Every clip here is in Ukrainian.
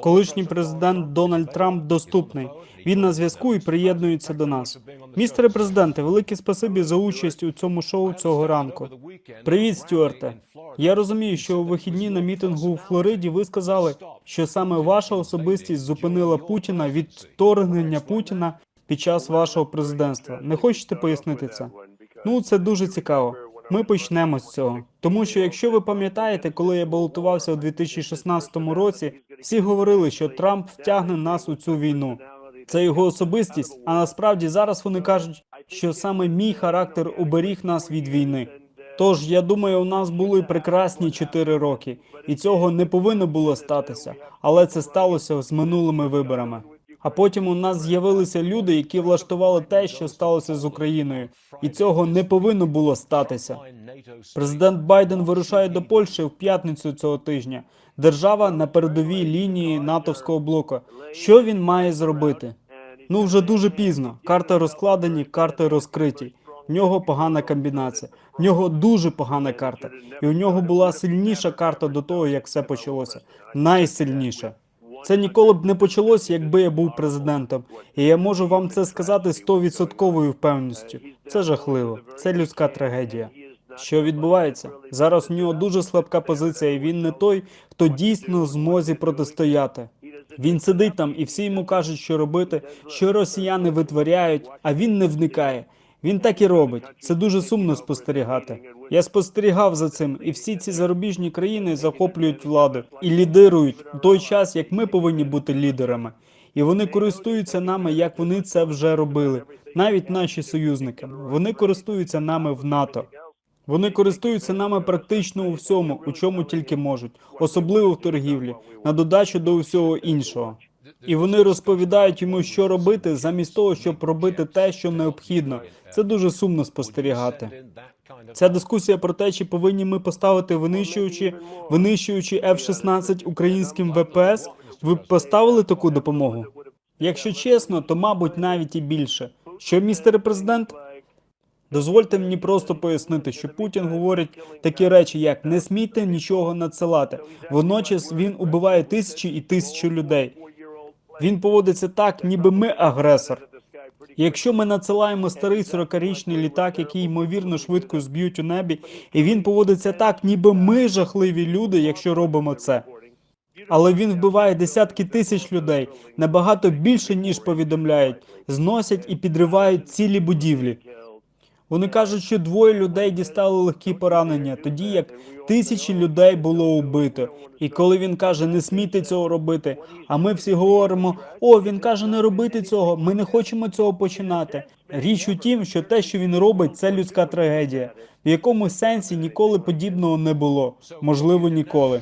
Колишній президент Дональд Трамп доступний. Він на зв'язку і приєднується до нас. Містере президенте, велике спасибі за участь у цьому шоу цього ранку. Привіт, Стюарте. Я розумію, що у вихідні на мітингу у Флориді ви сказали, що саме ваша особистість зупинила Путіна від вторгнення Путіна під час вашого президентства. Не хочете пояснити це? Ну, це дуже цікаво. Ми почнемо з цього. Тому що, якщо ви пам'ятаєте, коли я балотувався у 2016 році, всі говорили, що Трамп втягне нас у цю війну. Це його особистість. А насправді зараз вони кажуть, що саме мій характер уберіг нас від війни. Тож я думаю, у нас були прекрасні чотири роки, і цього не повинно було статися. Але це сталося з минулими виборами. А потім у нас з'явилися люди, які влаштували те, що сталося з Україною, і цього не повинно було статися. Президент Байден вирушає до Польщі в п'ятницю цього тижня. Держава на передовій лінії натовського блоку. Що він має зробити? Ну вже дуже пізно. Карти розкладені, карти розкриті. В нього погана комбінація. В нього дуже погана карта. І у нього була сильніша карта до того, як все почалося. Найсильніша. Це ніколи б не почалося, якби я був президентом. І я можу вам це сказати стовідсотковою впевненістю. Це жахливо. Це людська трагедія. Що відбувається? Зараз у нього дуже слабка позиція, і він не той, хто дійсно змозі протистояти. Він сидить там, і всі йому кажуть, що робити, що росіяни витворяють, а він не вникає. Він так і робить. Це дуже сумно спостерігати. Я спостерігав за цим, і всі ці зарубіжні країни захоплюють владу і лідирують в той час, як ми повинні бути лідерами. І вони користуються нами, як вони це вже робили. Навіть наші союзники. Вони користуються нами в НАТО. Вони користуються нами практично у всьому, у чому тільки можуть, особливо в торгівлі, на додачу до всього іншого. І вони розповідають йому, що робити, замість того, щоб робити те, що необхідно. Це дуже сумно спостерігати. Ця дискусія про те, чи повинні ми поставити винищуючи, винищуючи F-16 українським ВПС. Ви б поставили таку допомогу? Якщо чесно, то мабуть навіть і більше. Що, містере президент? Дозвольте мені просто пояснити, що Путін говорить такі речі, як не смійте нічого надсилати. Водночас він убиває тисячі і тисячі людей. Він поводиться так, ніби ми агресор. Якщо ми надсилаємо старий 40-річний літак, який ймовірно швидко зб'ють у небі, і він поводиться так, ніби ми жахливі люди, якщо робимо це. Але він вбиває десятки тисяч людей набагато більше ніж повідомляють, зносять і підривають цілі будівлі. Вони кажуть, що двоє людей дістали легкі поранення, тоді як тисячі людей було убито. І коли він каже, не смійте цього робити, а ми всі говоримо: о, він каже, не робити цього. Ми не хочемо цього починати. Річ у тім, що те, що він робить, це людська трагедія, в якому сенсі ніколи подібного не було, можливо, ніколи.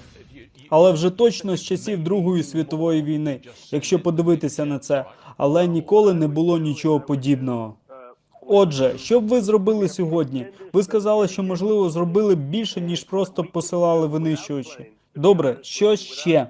Але вже точно з часів Другої світової війни, якщо подивитися на це, але ніколи не було нічого подібного. Отже, що б ви зробили сьогодні? Ви сказали, що можливо зробили більше, ніж просто посилали винищувачі. Добре, що ще?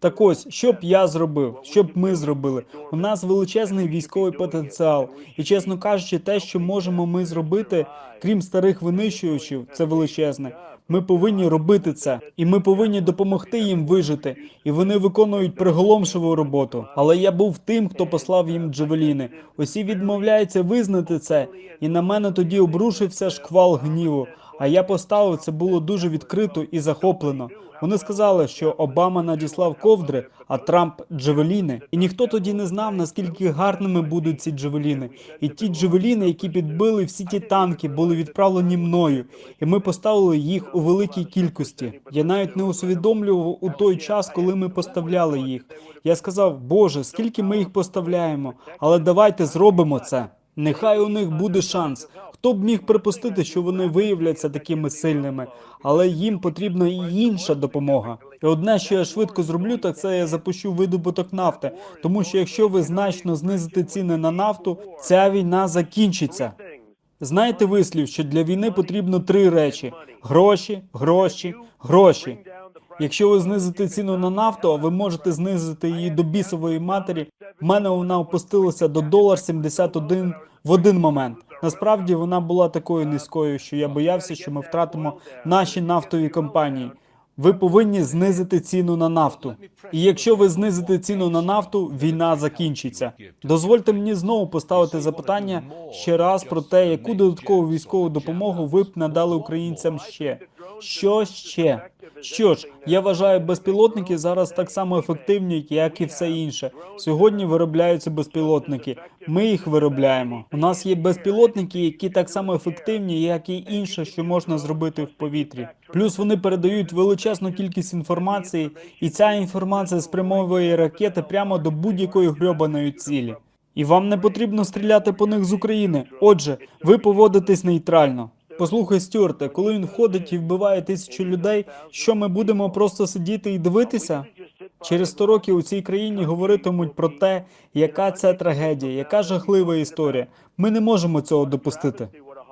Так ось, що б я зробив, що б ми зробили? У нас величезний військовий потенціал, і чесно кажучи, те, що можемо ми зробити, крім старих винищувачів, це величезне. Ми повинні робити це, і ми повинні допомогти їм вижити. І вони виконують приголомшиву роботу. Але я був тим, хто послав їм джевеліни. Усі відмовляються визнати це, і на мене тоді обрушився шквал гніву. А я поставив це було дуже відкрито і захоплено. Вони сказали, що Обама надіслав ковдри, а Трамп джевеліни. І ніхто тоді не знав, наскільки гарними будуть ці джевеліни. І ті джевеліни, які підбили всі ті танки, були відправлені мною, і ми поставили їх у великій кількості. Я навіть не усвідомлював у той час, коли ми поставляли їх. Я сказав, Боже, скільки ми їх поставляємо, але давайте зробимо це. Нехай у них буде шанс. Хто б міг припустити, що вони виявляться такими сильними, але їм потрібна і інша допомога. І одне, що я швидко зроблю, так це я запущу видобуток нафти. Тому що якщо ви значно знизите ціни на нафту, ця війна закінчиться. Знаєте вислів, що для війни потрібно три речі: гроші, гроші, гроші. Якщо ви знизите ціну на нафту, а ви можете знизити її до бісової матері. В мене вона опустилася до долар 71 в один момент. Насправді вона була такою низькою, що я боявся, що ми втратимо наші нафтові компанії. Ви повинні знизити ціну на нафту. І якщо ви знизите ціну на нафту, війна закінчиться. Дозвольте мені знову поставити запитання ще раз про те, яку додаткову військову допомогу ви б надали українцям ще. Що ще? Що ж, я вважаю, безпілотники зараз так само ефективні, як і все інше. Сьогодні виробляються безпілотники. Ми їх виробляємо. У нас є безпілотники, які так само ефективні, як і інше, що можна зробити в повітрі. Плюс вони передають величезну кількість інформації, і ця інформація спрямовує ракети прямо до будь-якої грьобаної цілі. І вам не потрібно стріляти по них з України. Отже, ви поводитесь нейтрально. Послухай, Стюарте, коли він входить і вбиває тисячу людей, що ми будемо просто сидіти і дивитися? Через 100 років у цій країні говоритимуть про те, яка це трагедія, яка жахлива історія. Ми не можемо цього допустити.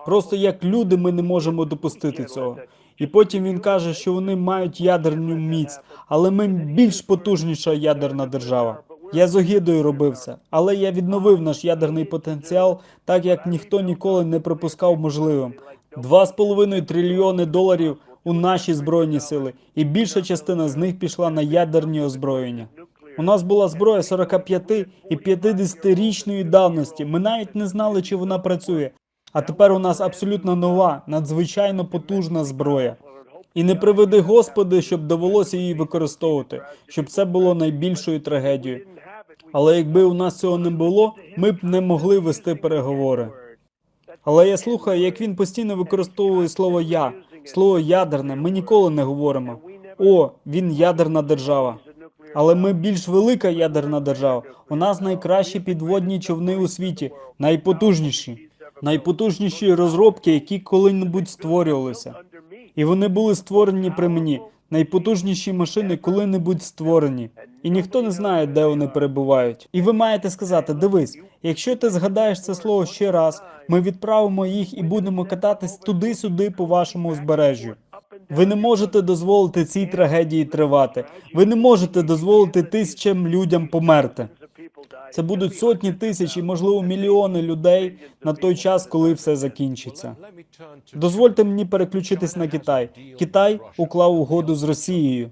Просто як люди ми не можемо допустити цього. І потім він каже, що вони мають ядерну міць, але ми більш потужніша ядерна держава. Я з огідою робив це, але я відновив наш ядерний потенціал, так як ніхто ніколи не припускав можливим. Два з половиною трильйони доларів у наші збройні сили, і більша частина з них пішла на ядерні озброєння. У нас була зброя 45 і 50-річної давності. Ми навіть не знали, чи вона працює. А тепер у нас абсолютно нова, надзвичайно потужна зброя. І не приведи Господи, щоб довелося її використовувати, щоб це було найбільшою трагедією. Але якби у нас цього не було, ми б не могли вести переговори. Але я слухаю, як він постійно використовує слово я, слово ядерне. Ми ніколи не говоримо. О, він ядерна держава. Але ми більш велика ядерна держава. У нас найкращі підводні човни у світі, найпотужніші, найпотужніші розробки, які коли-небудь створювалися. І вони були створені при мені. Найпотужніші машини коли-небудь створені, і ніхто не знає, де вони перебувають. І ви маєте сказати: дивись, якщо ти згадаєш це слово ще раз, ми відправимо їх і будемо кататись туди-сюди по вашому узбережжю. Ви не можете дозволити цій трагедії тривати. Ви не можете дозволити тисячам людям померти. Це будуть сотні тисяч і, можливо, мільйони людей на той час, коли все закінчиться. Дозвольте мені переключитись на Китай. Китай уклав угоду з Росією.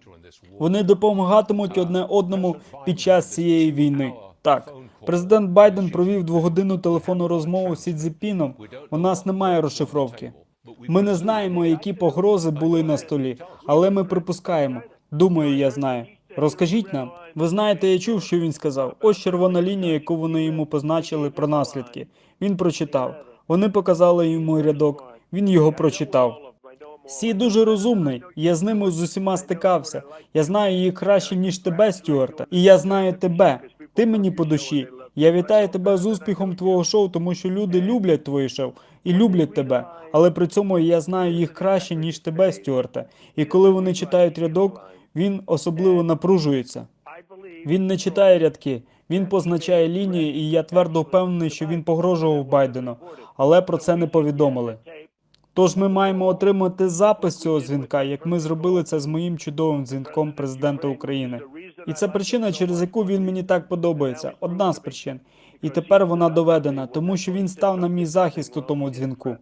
Вони допомагатимуть одне одному під час цієї війни. Так, президент Байден провів двогодинну телефонну розмову з Сі Цзіпіном. У нас немає розшифровки. Ми не знаємо, які погрози були на столі, але ми припускаємо. Думаю, я знаю. Розкажіть нам. Ви знаєте, я чув, що він сказав. Ось червона лінія, яку вони йому позначили про наслідки. Він прочитав. Вони показали йому рядок. Він його прочитав. Сі дуже розумний. Я з ними з усіма стикався. Я знаю їх краще ніж тебе, Стюарта. І я знаю тебе. Ти мені по душі. Я вітаю тебе з успіхом твого шоу, тому що люди люблять твої шоу і люблять тебе. Але при цьому я знаю їх краще ніж тебе, Стюарта. І коли вони читають рядок, він особливо напружується. Він не читає рядки, він позначає лінії, і я твердо впевнений, що він погрожував Байдену, але про це не повідомили. Тож ми маємо отримати запис цього дзвінка, як ми зробили це з моїм чудовим дзвінком президента України. І це причина, через яку він мені так подобається. Одна з причин. І тепер вона доведена, тому що він став на мій захист у тому дзвінку.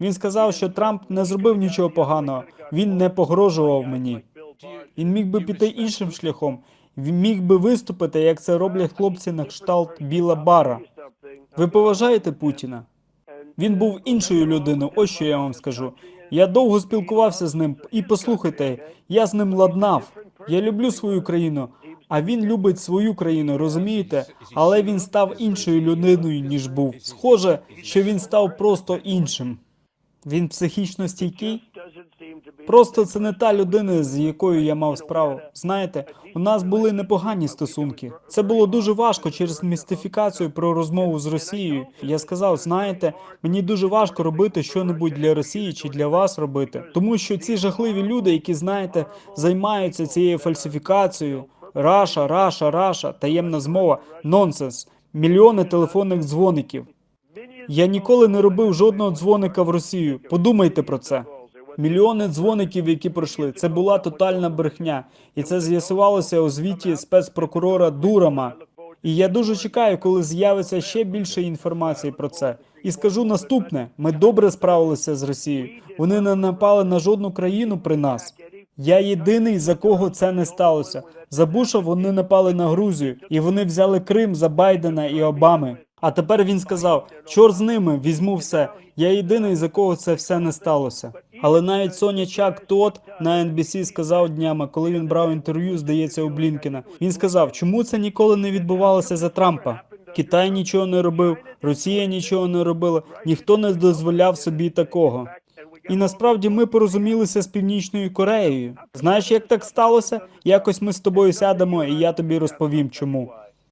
Він сказав, що Трамп не зробив нічого поганого, він не погрожував мені. Він міг би піти іншим шляхом. Він міг би виступити, як це роблять хлопці на кшталт Біла Бара. Ви поважаєте Путіна? Він був іншою людиною. Ось що я вам скажу. Я довго спілкувався з ним, і послухайте, я з ним ладнав. Я люблю свою країну, а він любить свою країну, розумієте? Але він став іншою людиною, ніж був. Схоже, що він став просто іншим. Він психічно стійкий. Просто це не та людина, з якою я мав справу. Знаєте, у нас були непогані стосунки. Це було дуже важко через містифікацію про розмову з Росією. Я сказав: знаєте, мені дуже важко робити щонебудь для Росії чи для вас робити, тому що ці жахливі люди, які знаєте, займаються цією фальсифікацією. Раша, раша, раша, таємна змова, нонсенс, мільйони телефонних дзвоників. Я ніколи не робив жодного дзвоника в Росію. Подумайте про це. Мільйони дзвоників, які пройшли, це була тотальна брехня, і це з'ясувалося у звіті спецпрокурора Дурама. І я дуже чекаю, коли з'явиться ще більше інформації про це. І скажу наступне: ми добре справилися з Росією. Вони не напали на жодну країну при нас. Я єдиний, за кого це не сталося. За Буша вони напали на Грузію, і вони взяли Крим за Байдена і Обами. А тепер він сказав: чор з ними, візьму все. Я єдиний, за кого це все не сталося. Але навіть Соня Чак Тот на NBC сказав днями, коли він брав інтерв'ю, здається, у Блінкена. Він сказав, чому це ніколи не відбувалося за Трампа. Китай нічого не робив, Росія нічого не робила, ніхто не дозволяв собі такого. І насправді ми порозумілися з Північною Кореєю. Знаєш, як так сталося? Якось ми з тобою сядемо, і я тобі розповім, чому.